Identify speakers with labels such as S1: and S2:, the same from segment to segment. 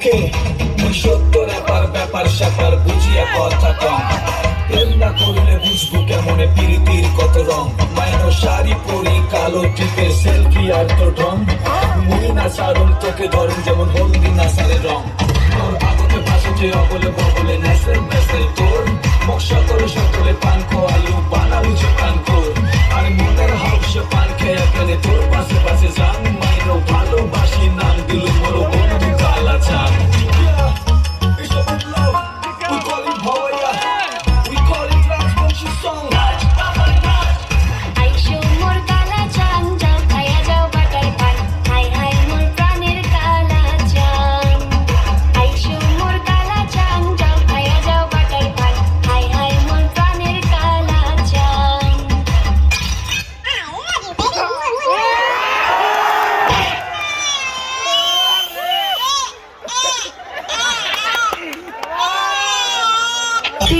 S1: ওকে মুই সত্য ব্যাপার স্যাপার বুঝিয়া কথা কম। প্রেম না করলে বুঝব কেমনে পিরিতির কত রং। মাইনো শাড়ি পরি, কালো টিপে সেলফি আর তো ঢং। মুড়ি না সারুন তোকে ধরুন যেমন হলদি না সারে রং। তোর আগতে ভাসে যে অবলে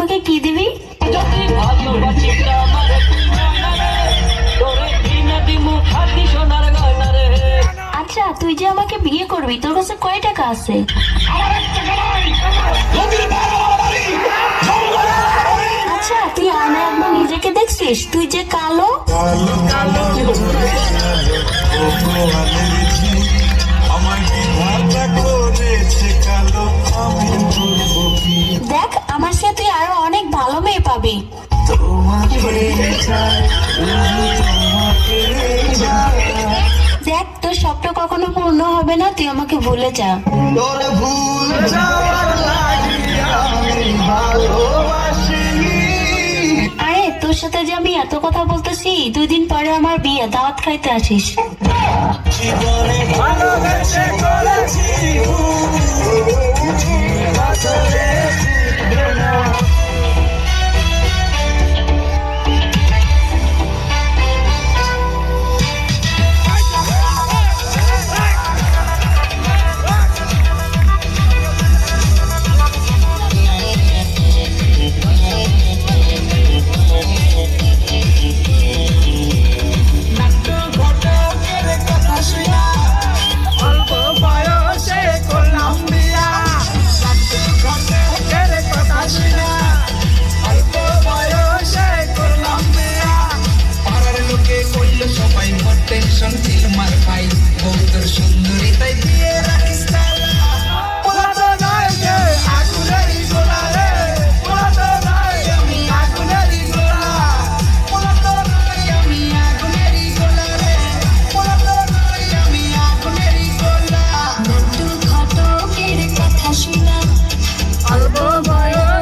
S2: আমাকে কি দিবি
S3: আমার
S2: আচ্ছা তুই যে আমাকে বিয়ে করবি তোর কাছে কয় টাকা আছে আচ্ছা তুই আয়নায় একবার নিজেকে দেখছিস তুই যে কালো
S4: আমার
S2: দেখ তোর স্বপ্ন কখনো পূর্ণ হবে না তুই আমাকে ভুলে যা।
S4: তোর ভুল
S2: আরে তোর সাথে যে আমি এত কথা বলতেছি দুই দিন পরে আমার বিয়ে দাওয়াত খাইতে আসিস।